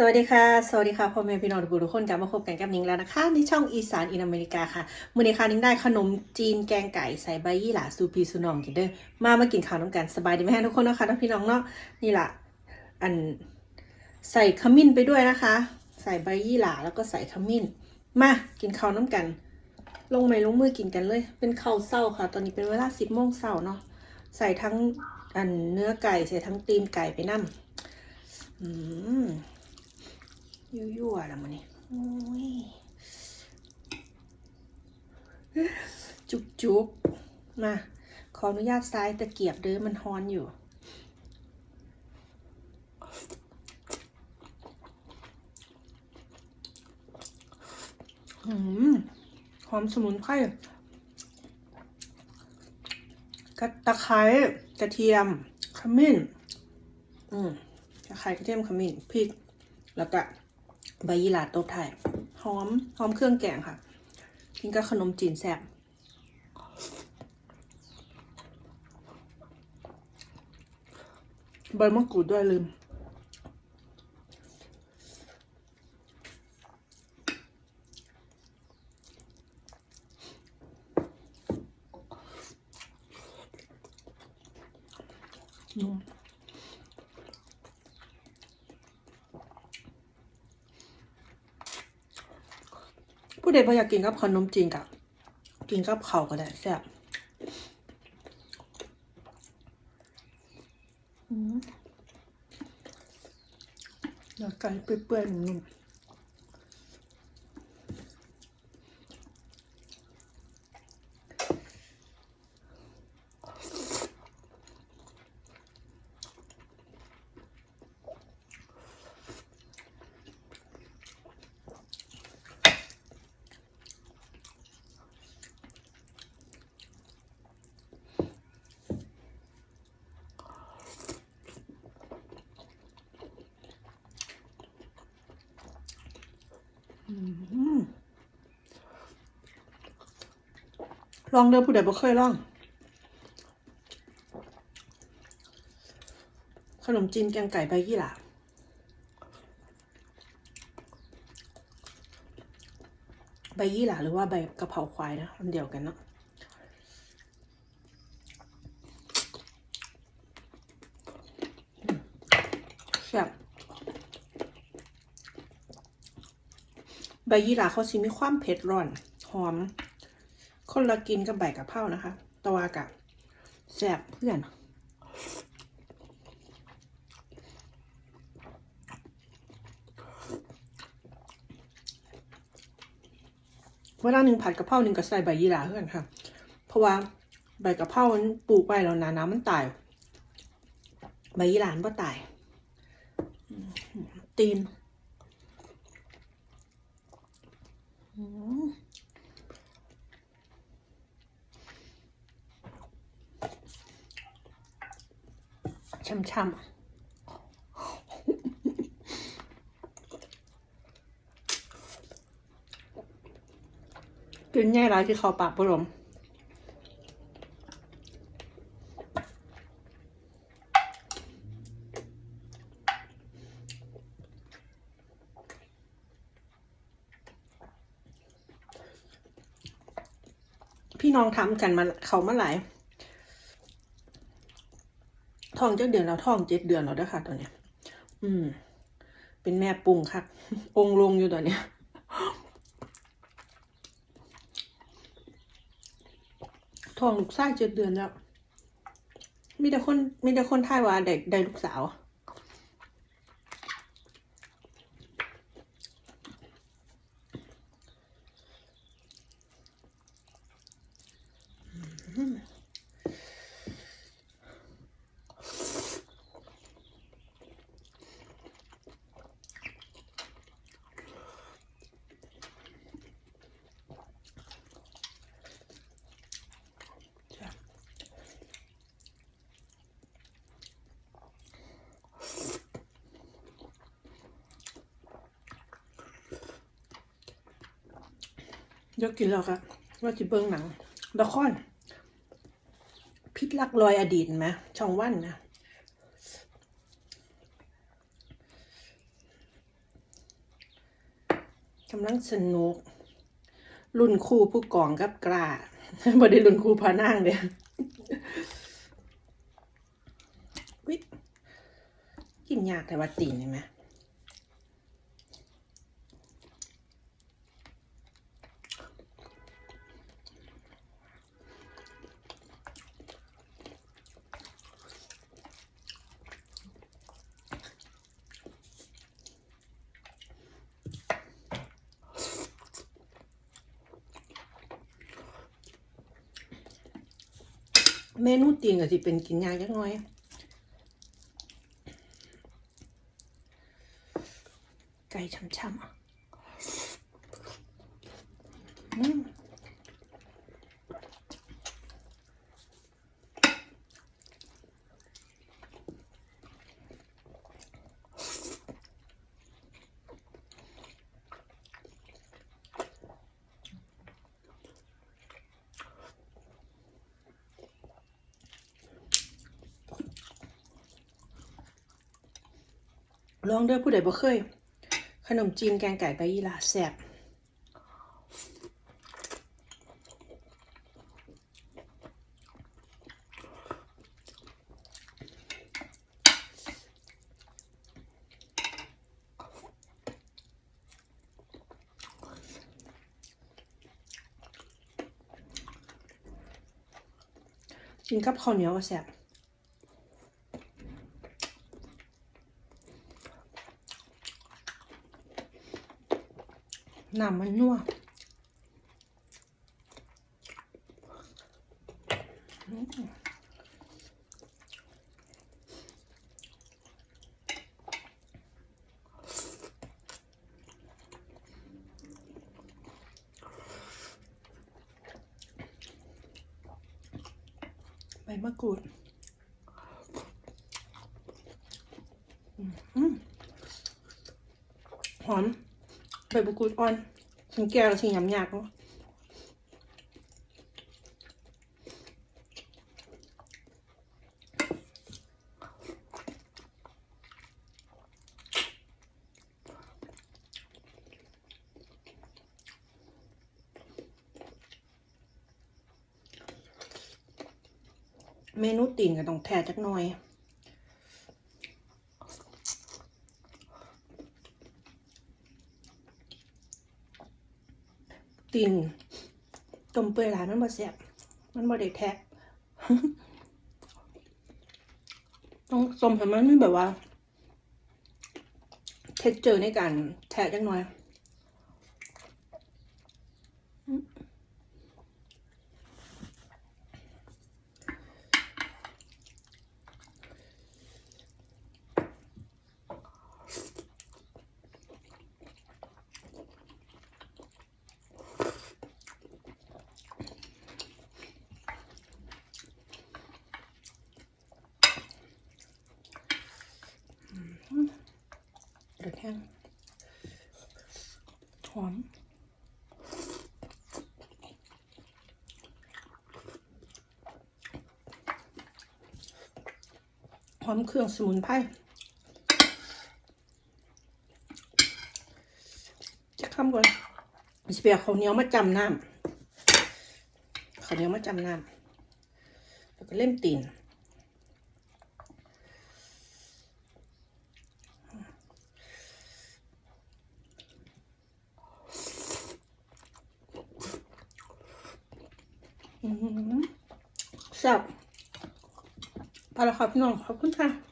สวัสดีค่ะ สวัสดีค่ะพ่อแม่พี่น้องทุกคนกคนกลับมาพบกันกับนิ้งแล้วนะคะ ในช่องอีสานอินอเมริกาค่ะมื้อนี้ค่ะนิ้งได้ขนมจีนแกงไก่ใส่ใบยี่หร่าซูพีซูนองกินเด้อมามากินข้าวน้ำกันสบายดีไหมฮะทุกคนนะคะทั้งพี่น้องเนาะนี่ล่ะอันใส่ขมิ้นไปด้วยนะคะ ใส่ใบยี่หร่าแล้วก็ใส่ขมิ้น มากินข้าวน้ำกัน ลงไม้ลงมือกินกันเลย เป็นข้าวเศร้าค่ะ ตอนนี้เป็นเวลาสิบโมงเศร้าเนาะใส่ทั้งอันเนื้อไก่ใส่ทั้งตีนไก่ไปนั่อืม ยั่วๆแล้วมันนี่โอ้ยจุบจุบๆมา ขออนุญาตซ้ายตะเกียบเด้อมันฮ้อนอยู่อืมหอมสมุนไพรกระตะไคร้กระเทียม ขมิ้น อืมตะไคร้กระเทียมขมิ้นพริก แล้วก็ ใบยี่หร่าตบท้ายหอมหอมเครื่องแกงค่ะกินกับขนมจีนแซ่บใบมะกรูดด้วยลืม นุ่ม ผู้ใดบ่อยากกินกับขนมจีนกับกินกับข้าวก็ได้แซ่บอืมเนื้อไก่เปื่อยๆนุ่มๆอืม ลองเด้อผู้ใดบ่เคยลอง ขนมจีนแกงไก่ใบยี่หร่าใบยี่หร่าหรือว่าใบกะเพราควายนะอันเดียวกันเนาะแซ่บใบยี่หร่าเขาสิมีความเผ็ดร้อน หอม คนละกินกับใบกะเพรานะคะแตะวากะแซ่บเพื่อน เวลาหนึ่งผัดกะเพราหนึ่งก็ใส่ใบยี่หร่าเพื่อนค่ะ เพราะว่าใบกะเพรามันปลูกไว้แล้วนะน้ำมันตาย ใบยี่หร่ามันก็ตายอืมตีนอืม ช่ำๆกินแง่ร้ายที่เขาปากปรมพี่น้องทำกันมาเขามาหลาย ท้องเจ็ดเดือนแล้วท้องเจ็ดเดือนแล้วด้วยค่ะตอนเนี้ย อืม เป็นแม่ปรุงค่ะ องลงอยู่ตอนเนี้ย ท้องลูกชายเจ็ดเดือนแล้ว มีแต่คน มีแต่คนทายว่าได้ได้ลูกสาว เดี๋ยวกินแล้วค่ะว่าจะเบิ่งหนังละครพิษลักรอยอดีตไหมช่องวันนะกำลังสนุก รุ่นคู่ผู้กองกับกล้าบ่ได้รุ่นคู่พานั่งเด้ออุ๊ยกินยากแต่ว่าตีนเห็นไหม เมนูตีนก็สิเป็นกินยากจักหน่อยไก่ช่ำๆอะ ลองเด้อผู้ใดบ่เคย ขนมจีนแกงไก่ใบยี่หร่าแซ่บกินกับข้าวเหนียวก็แซ่บ น้ำมันนัวใบมะกรูดอืมหอม ใบมะกรูดอ่อนถึงแก้วชิงยำยากเนาะเมนูตีนก็ต้องแท้จักหน่อย ตีนต้มเปื่อยหลายมันบ่แซ่บมันบ่ได้แท้ต้องส้มเห้มันมีแบบว่า เท็กเจอร์ในการแทะจังหน่อยอืมกระแทงหอม หอมเครื่องสมุนไพรจะข้ามก่อนสิเปียข้าวเหนียวมาจำน้ำข้าวเหนียวมาจำน้ำแล้วก็เล่มตีนอืมแซ่บ ไปแล้